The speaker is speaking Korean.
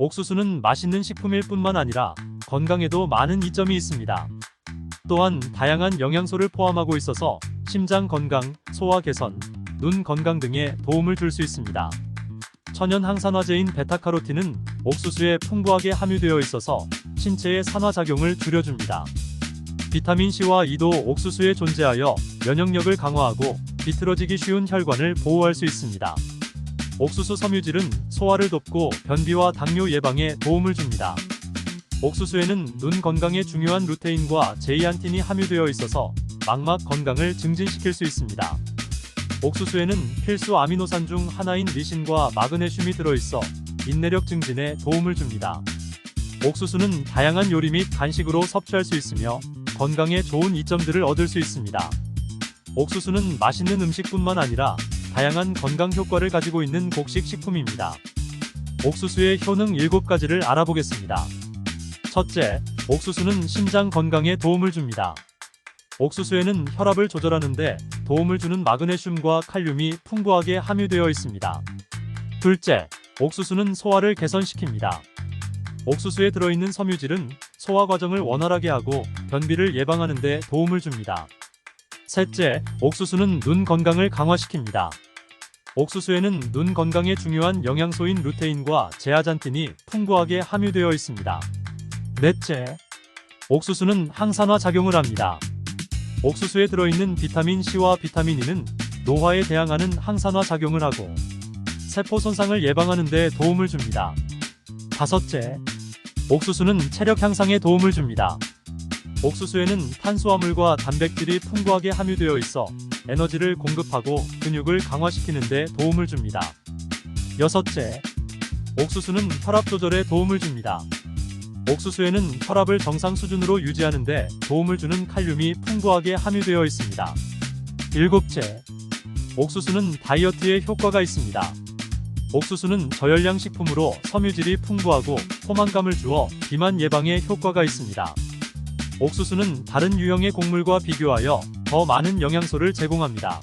옥수수는 맛있는 식품일 뿐만 아니라 건강에도 많은 이점이 있습니다. 또한 다양한 영양소를 포함하고 있어서 심장 건강, 소화 개선, 눈 건강 등에 도움을 줄 수 있습니다. 천연 항산화제인 베타카로틴은 옥수수에 풍부하게 함유되어 있어서 신체의 산화작용을 줄여줍니다. 비타민 C와 E도 옥수수에 존재하여 면역력을 강화하고 비틀어지기 쉬운 혈관을 보호할 수 있습니다. 옥수수 섬유질은 소화를 돕고 변비와 당뇨 예방에 도움을 줍니다. 옥수수에는 눈 건강에 중요한 루테인과 제이안틴이 함유되어 있어서 망막 건강을 증진시킬 수 있습니다. 옥수수에는 필수 아미노산 중 하나인 리신과 마그네슘이 들어있어 인내력 증진에 도움을 줍니다. 옥수수는 다양한 요리 및 간식으로 섭취할 수 있으며 건강에 좋은 이점들을 얻을 수 있습니다. 옥수수는 맛있는 음식뿐만 아니라 다양한 건강 효과를 가지고 있는 곡식 식품입니다. 옥수수의 효능 7가지를 알아보겠습니다. 첫째, 옥수수는 심장 건강에 도움을 줍니다. 옥수수에는 혈압을 조절하는데 도움을 주는 마그네슘과 칼륨이 풍부하게 함유되어 있습니다. 둘째, 옥수수는 소화를 개선시킵니다. 옥수수에 들어있는 섬유질은 소화 과정을 원활하게 하고 변비를 예방하는 데 도움을 줍니다. 셋째, 옥수수는 눈 건강을 강화시킵니다. 옥수수에는 눈 건강에 중요한 영양소인 루테인과 제아잔틴이 풍부하게 함유되어 있습니다. 넷째, 옥수수는 항산화 작용을 합니다. 옥수수에 들어있는 비타민 C와 비타민 E는 노화에 대항하는 항산화 작용을 하고 세포 손상을 예방하는 데 도움을 줍니다. 다섯째, 옥수수는 체력 향상에 도움을 줍니다. 옥수수에는 탄수화물과 단백질이 풍부하게 함유되어 있어 에너지를 공급하고 근육을 강화시키는 데 도움을 줍니다. 여섯째, 옥수수는 혈압 조절에 도움을 줍니다. 옥수수에는 혈압을 정상 수준으로 유지하는 데 도움을 주는 칼륨이 풍부하게 함유되어 있습니다. 일곱째, 옥수수는 다이어트에 효과가 있습니다. 옥수수는 저열량 식품으로 섬유질이 풍부하고 포만감을 주어 비만 예방에 효과가 있습니다. 옥수수는 다른 유형의 곡물과 비교하여 더 많은 영양소를 제공합니다.